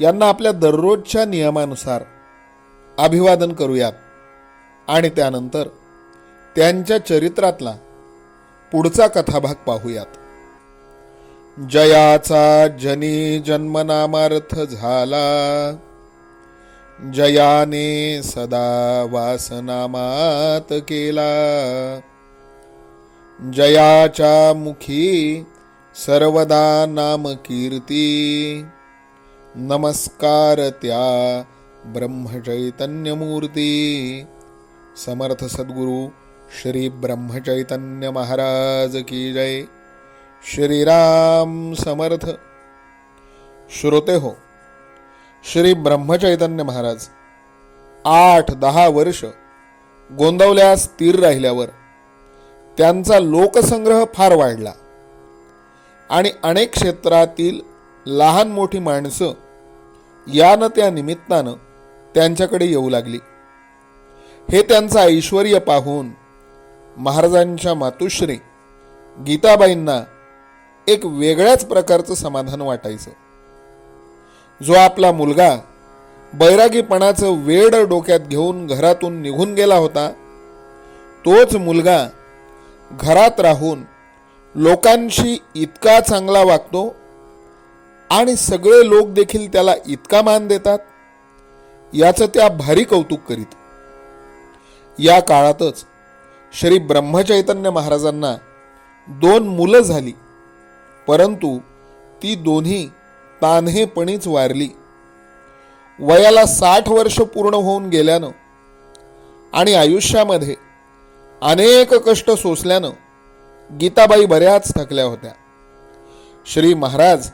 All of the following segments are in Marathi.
यांना आपल्या दररोजच्या नियमानुसार अभिवादन करूयात. आणि त्यानंतर त्यांच्या चरित्रातला पुढचा कथाभाग पाहूयात. जयाचा जनी जन्मनामार्थ झाला. जयाने सदा वासनामात केला. जयाच्या मुखी सर्वदा नाम कीर्ती नमस्कार त्या ब्रह्मचैतन्यमूर्ती. समर्थ सद्गुरु श्री ब्रह्मचैतन्य महाराज की जय. श्रीराम समर्थ. श्रोते हो श्री ब्रह्मचैतन्य महाराज आठ दहा वर्ष गोंदवल्यास स्थिर राहिल्यावर त्यांचा लोकसंग्रह फार वाढला आणि अनेक क्षेत्रातील लहान मोठी माणसं यानं त्या निमित्तानं त्यांच्याकडे येऊ लागली. हे त्यांचं ऐश्वर पाहून महाराजांच्या मातुश्री गीताबाईंना एक वेगळ्याच प्रकारचं समाधान वाटायचं. जो आपला मुलगा बैरागीपणाचं वेड डोक्यात घेऊन घरातून निघून गेला होता तोच मुलगा घरात राहून लोकांशी इतका चांगला वागतो आणि सगळे लोक देखील त्याला इतका मान देतात याचं त्या भारी कौतुक करीत. या काळातच श्री ब्रह्मचैतन्य महाराजांना दोन मुलं झाली परंतु ती दोन्ही तान्हेपणीच वारली. वयाला साठ वर्ष पूर्ण होऊन गेल्यानं आणि आयुष्यामध्ये अनेक कष्ट सोसल्यानं गीताबाई बऱ्याच थकल्या होत्या. श्री महाराज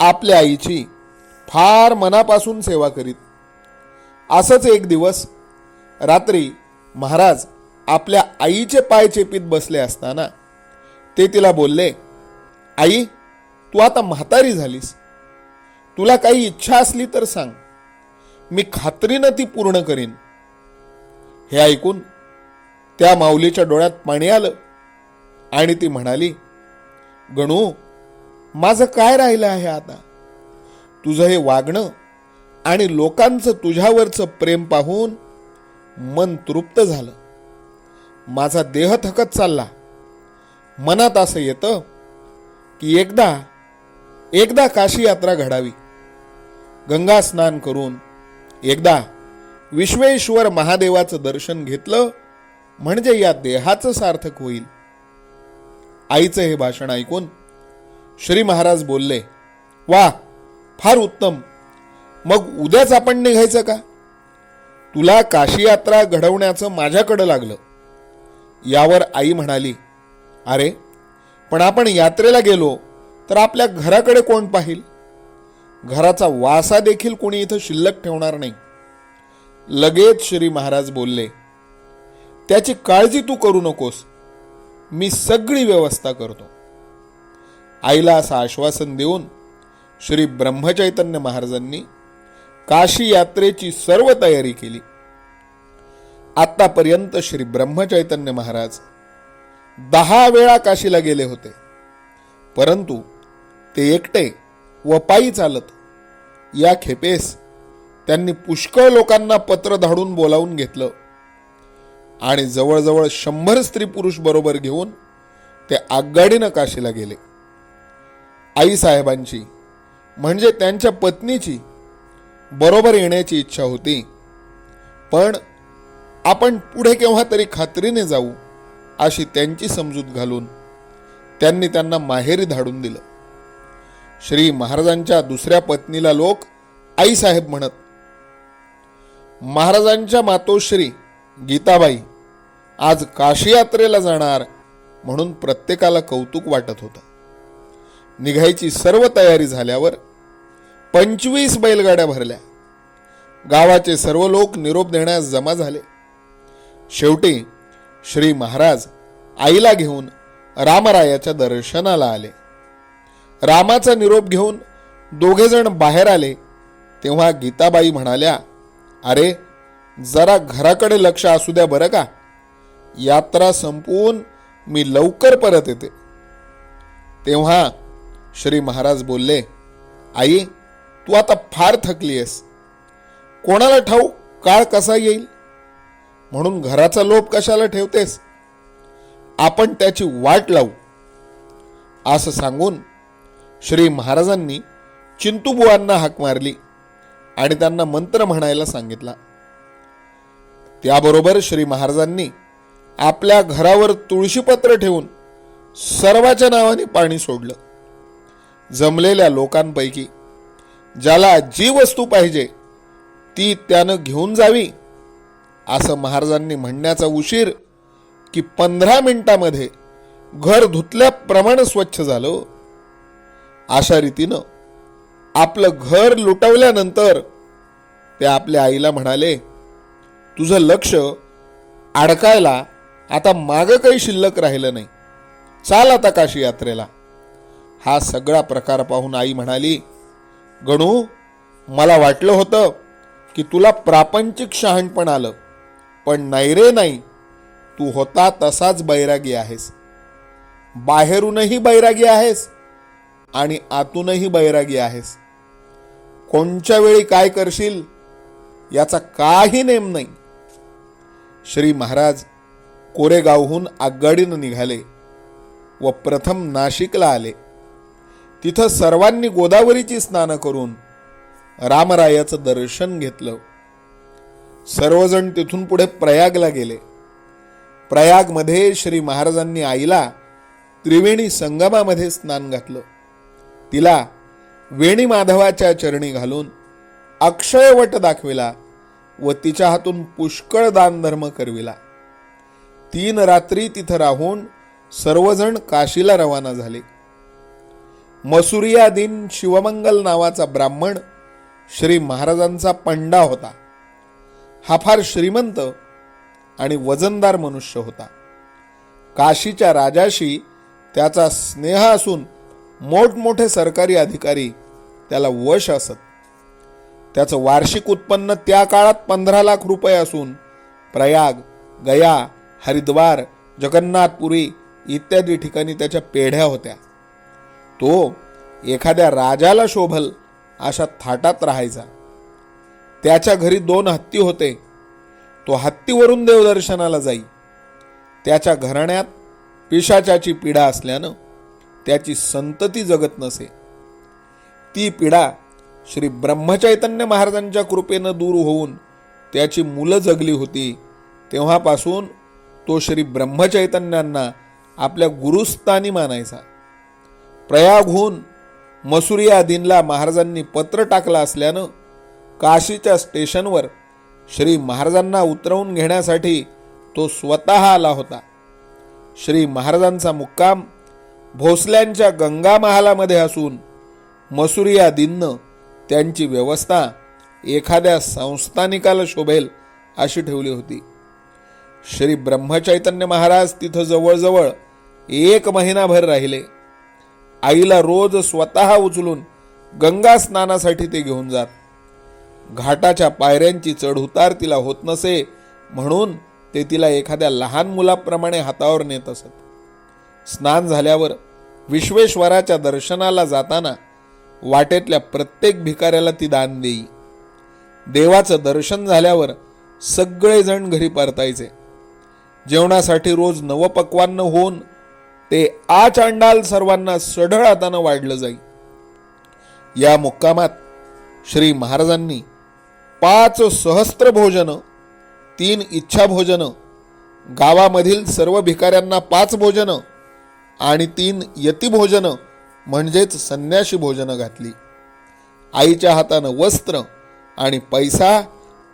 आपल्या आईची फार मनापासून सेवा करीत. असंच एक दिवस रात्री महाराज आपल्या आईचे पाय चेपीत बसले असताना ते तिला बोलले आई तू आता म्हातारी झालीस. तुला काही इच्छा असली तर सांग. मी खात्रीनं ती पूर्ण करीन. हे ऐकून त्या माऊलीच्या डोळ्यात पाणी आलं आणि ती म्हणाली गणू माझं काय राहिलं आहे आता? तुझं हे वागणं आणि लोकांचं तुझ्यावरचं प्रेम पाहून मन तृप्त झालं. माझा देह थकत चालला. मनात असं येतं की एकदा एकदा काशी यात्रा घडावी. गंगा स्नान करून एकदा विश्वेश्वर महादेवाचं दर्शन घेतलं म्हणजे या देहाचं सार्थक होईल. आईचं हे भाषण ऐकून श्री महाराज बोलले वा फार उत्तम. मग उद्याच आपण निघायचं का? तुला काशी यात्रा घडवण्याचं माझ्याकडं लागलं. यावर आई म्हणाली अरे पण आपण यात्रेला गेलो तर आपल्या घराकडे कोण पाहिल? घराचा वासा देखील कोणी इथं शिल्लक ठेवणार नाही. लगेच श्री महाराज बोलले त्याची काळजी तू करू नकोस. मी सगळी व्यवस्था करतो. आईला असं आश्वासन देऊन श्री ब्रह्मचैतन्य महाराजांनी काशी यात्रेची सर्व तयारी केली. आत्तापर्यंत श्री ब्रह्मचैतन्य महाराज दहा वेळा काशीला गेले होते. परंतु ते एकटे व पायी चालत या खेपेस त्यांनी पुष्कळ लोकांना पत्र धाडून बोलावून घेतलं आणि जवळजवळ शंभर स्त्री पुरुष बरोबर घेऊन ते आगगाडीनं काशीला गेले. आईसाहेबांची म्हणजे त्यांच्या पत्नीची बरोबर येण्याची इच्छा होती. पण आपण पुढे केव्हा तरी खात्रीने जाऊ अशी त्यांची समजूत घालून त्यांनी त्यांना माहेरी धाडून दिलं. श्री महाराजांच्या दुसऱ्या पत्नीला लोक आईसाहेब म्हणत महाराजांच्या मातोश्री गीताबाई आज काशी यात्रेला जाणार म्हणून प्रत्येकाला कौतुक वाटत होतं. निघायची सर्व तयारी झाल्यावर पंचवीस बैलगाड्या भरल्या. गावाचे सर्व लोक निरोप देण्यास जमा झाले. शेवटी श्री महाराज आईला घेऊन रामरायाच्या दर्शनाला आले. रामाचा निरोप घेऊन दोघेजण बाहेर आले. तेव्हा गीताबाई म्हणाल्या अरे जरा घराकडे लक्ष असू द्या बरं का? यात्रा संपवून मी लवकर परत येते. तेव्हा श्री महाराज बोलले आई तू आता फार थकली आहेस. कोणाला ठाऊ काळ कसा येईल? म्हणून घराचा लोप कशाला ठेवतेस? आपण त्याची वाट लावू. असं सांगून श्री महाराजांनी चिंतुबुवांना हाक मारली आणि त्यांना मंत्र म्हणायला सांगितला. त्याबरोबर श्री महाराजांनी आपल्या घरावर तुळशीपत्र ठेवून सर्वाच्या नावाने पाणी सोडलं. जमलेल्या लोकांपैकी ज्याला जी वस्तू पाहिजे ती त्यानं घेऊन जावी असं महाराजांनी म्हणण्याचा उशीर की पंधरा मिनिटामध्ये घर धुतल्याप्रमाणे स्वच्छ झालं. अशा रीतीनं आपलं घर लुटवल्यानंतर ते आपल्या आईला म्हणाले तुझं लक्ष अडकायला आता मागं काही शिल्लक राहिलं नाही. चाल आता काशी यात्रेला हा सगळा प्रकार पाहून आई म्हणाली गणू मला वाटलं होतं की तुला प्रापंचिक शहाणपण आलं पण नाही रे नाही तू होता तसाच बैरागी आहेस. बाहेरूनही बैरागी आहेस आणि आतूनही बैरागी आहेस. कोणच्या वेळी काय करशील याचा काही नेम नाही. श्री महाराज कोरेगावहून आगगाडीनं निघाले व प्रथम नाशिकला आले. तिथं सर्वांनी गोदावरीची स्नानं करून रामरायाचं दर्शन घेतलं. सर्वजण तिथून पुढे प्रयागला गेले. प्रयागमध्ये श्री महाराजांनी आईला त्रिवेणी संगमामध्ये स्नान घातलं. तिला वेणी माधवाच्या चरणी घालून अक्षयवट दाखविला व तिच्या हातून पुष्कळ दानधर्म करविला. तीन रात्री तिथं राहून सर्वजण काशीला रवाना झाले. मसुरिया दिन शिवमंगल नावाचा ब्राह्मण श्री महाराजांचा पंडा होता. हा फार श्रीमंत आणि वजनदार मनुष्य होता. काशीच्या राजाशी त्याचा स्नेह असून मोठमोठे सरकारी अधिकारी त्याला वश असत. त्याचं वार्षिक उत्पन्न त्या काळात पंधरा लाख रुपये असून प्रयाग गया हरिद्वार जगन्नाथपुरी इत्यादी ठिकाणी त्याच्या पेढ्या होत्या. तो एखाद्या राजाला शोभल अशा थाटात राहायचा. त्याच्या घरी दोन हत्ती होते. तो हत्तीवरून देवदर्शनाला जाई. त्याच्या घराण्यात पिशाचाची पीडा असल्यानं त्याची संतती जगत नसे. ती पीडा श्री ब्रह्मचैतन्य महाराजांच्या कृपेनं दूर होऊन त्याची मुलं जगली होती. तेव्हापासून तो श्री ब्रह्मचैतन्यांना आपल्या गुरुस्थानी मानायचा. प्रयागहून मसुरिया दिनला महाराजांनी पत्र टाकलं असल्यानं काशीच्या स्टेशनवर श्री महाराजांना उतरवून घेण्यासाठी तो स्वतः आला होता. श्री महाराजांचा मुक्काम भोसल्यांच्या गंगा महालामध्ये असून मसुरिया दिननं त्यांची व्यवस्था एखाद्या संस्थानिकाला शोभेल अशी ठेवली होती. श्री ब्रह्मचैतन्य महाराज तिथं जवळजवळ एक महिनाभर राहिले. आईला रोज स्वतः उचलून गंगा स्नानासाठी ते घेऊन जात. घाटाच्या पायऱ्यांची चढउतार तिला होत नसे म्हणून ते तिला एखाद्या लहान मुलाप्रमाणे हातावर नेत असत. स्नान झाल्यावर विश्वेश्वराच्या दर्शनाला जाताना वाटेतल्या प्रत्येक भिकाऱ्याला ती दान देई. देवाचं दर्शन झाल्यावर सगळेजण घरी परतायचे. जेवणासाठी रोज नवपक्वान्न होऊन ते आचांडाल सर्वांना सढळ हातानं वाढलं जाई या मुक्कामात श्री महाराजांनी पाच सहस्त्र भोजनं तीन इच्छा भोजनं गावामधील सर्व भिकाऱ्यांना पाच भोजनं आणि तीन यती म्हणजेच संन्याशी भोजनं घातली. आईच्या हातानं वस्त्र आणि पैसा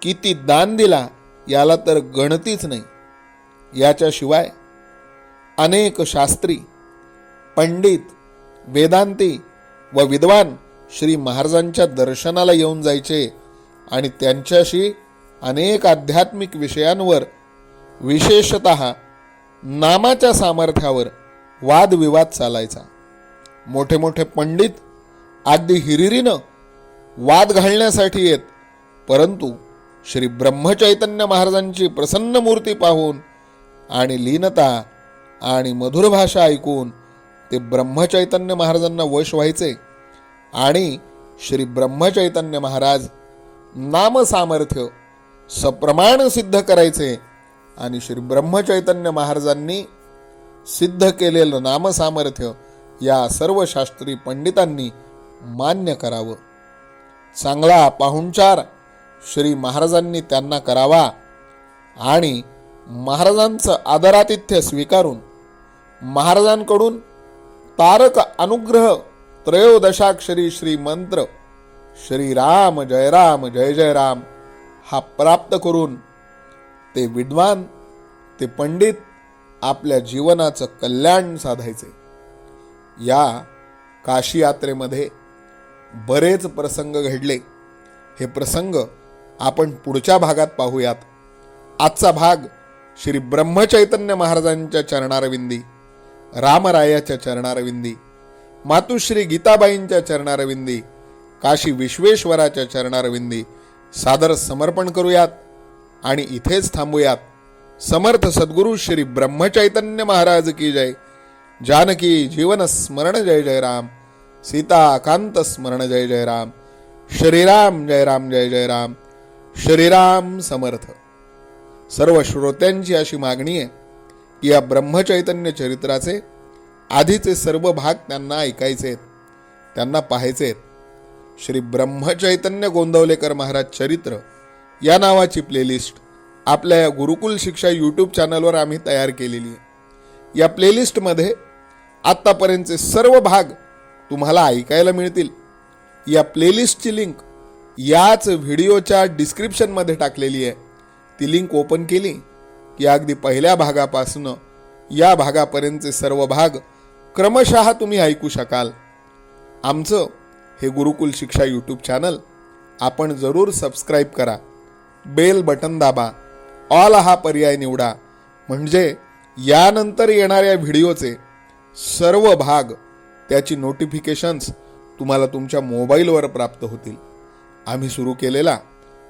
किती दान दिला याला तर गणतीच नाही. याच्याशिवाय अनेक शास्त्री पंडित वेदांती व विद्वान श्री महाराजांच्या दर्शनाला येऊन जायचे आणि त्यांच्याशी अनेक आध्यात्मिक विषयांवर विशेषत नामाच्या सामर्थ्यावर वादविवाद चालायचा. मोठे मोठे पंडित अगदी हिरिरीनं वाद घालण्यासाठी येत परंतु श्री ब्रह्मचैतन्य महाराजांची प्रसन्न मूर्ती पाहून आणि लीनता आणि मधुर भाषा ऐकून ते ब्रह्मचैतन्य महाराजांना वश व्हायचे आणि श्री ब्रह्मचैतन्य महाराज नामसामर्थ्य सप्रमाण सिद्ध करायचे आणि श्री ब्रह्मचैतन्य महाराजांनी सिद्ध केलेलं नामसामर्थ्य या सर्व शास्त्री पंडितांनी मान्य करावं. चांगला पाहुणचार श्री महाराजांनी त्यांना करावा आणि महाराजांचं आदरातिथ्य स्वीकारून महाराजांकडून तारक अनुग्रह त्रयोदशाक्षरी श्री मंत्र श्री राम जय राम जय जय राम हा प्राप्त करून ते विद्वान ते पंडित आपल्या जीवनाचं कल्याण साधायचे. या काशी यात्रेमध्ये बरेच प्रसंग घडले. हे प्रसंग आपण पुढच्या भागात पाहूयात. आजचा भाग श्री ब्रह्मचैतन्य महाराजांच्या चरणारविंदी. रामरायाच्या चरणारविंदी मातुश्री गीताबाईंच्या चरणारविंदी काशी विश्वेश्वराच्या चरणारविंदी सादर समर्पण करूयात आणि इथेच थांबूयात. समर्थ सद्गुरु श्री ब्रह्मचैतन्य महाराज की जय. जानकी जीवन स्मरण जय जय राम. सीताकांत स्मरण जय जय राम. श्रीराम जय राम जय जय राम. श्रीराम समर्थ. सर्व श्रोत्यांची अशी मागणी आहे या ब्रह्मचैतन्य चरित्राचे आधीचे सर्व भाग त्यांना ऐकायचे आहेत. त्यांना पाहायचे आहेत. श्री ब्रह्मचैतन्य गोंदवलेकर महाराज चरित्र या नावाची प्लेलिस्ट आपल्या या गुरुकुल शिक्षा यूट्यूब चॅनलवर आम्ही तयार केलेली आहे. या प्लेलिस्टमध्ये आत्तापर्यंतचे सर्व भाग तुम्हाला ऐकायला मिळतील. या प्लेलिस्टची लिंक याच व्हिडिओच्या डिस्क्रिप्शनमध्ये टाकलेली आहे. ती लिंक ओपन केली. की अगदी पहिल्या भागापासून या भागापर्यंतचे सर्व भाग क्रमशः तुम्ही ऐकू शकाल. आमचं हे गुरुकुल शिक्षा यूट्यूब चॅनल आपण जरूर सबस्क्राईब करा. बेल बटन दाबा. ऑल हा पर्याय निवडा. म्हणजे यानंतर येणाऱ्या व्हिडिओचे सर्व भाग त्याची नोटिफिकेशन्स तुम्हाला तुमच्या मोबाईलवर प्राप्त होतील. आम्ही सुरू केलेला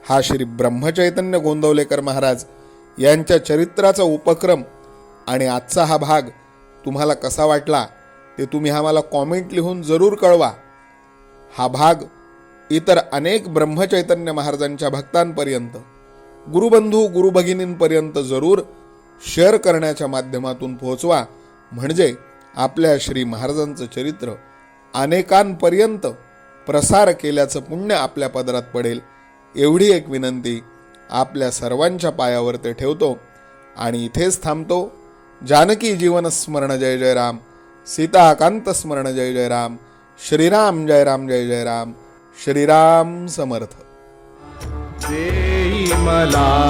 हा श्री ब्रह्मचैतन्य गोंदवलेकर महाराज यांच्या चरित्राचा उपक्रम आणि आजचा हा भाग तुम्हाला कसा वाटला ते तुम्ही आम्हाला कॉमेंट लिहून जरूर कळवा. हा भाग इतर अनेक ब्रह्मचैतन्य महाराजांच्या भक्तांपर्यंत गुरुबंधू गुरुभगिनींपर्यंत जरूर शेअर करण्याच्या माध्यमातून पोहोचवा. म्हणजे आपल्या श्री महाराजांचं चरित्र अनेकांपर्यंत प्रसार केल्याचं पुण्य आपल्या पदरात पडेल एवढी एक विनंती आपल्या सर्वांच्या पायावर ते ठेवतो आणि इथेच थांबतो. जानकी जीवन स्मरण जय जय राम. सीताकांत स्मरण जय जय राम. श्रीराम जय राम जय जय राम. श्रीराम समर्थ. मला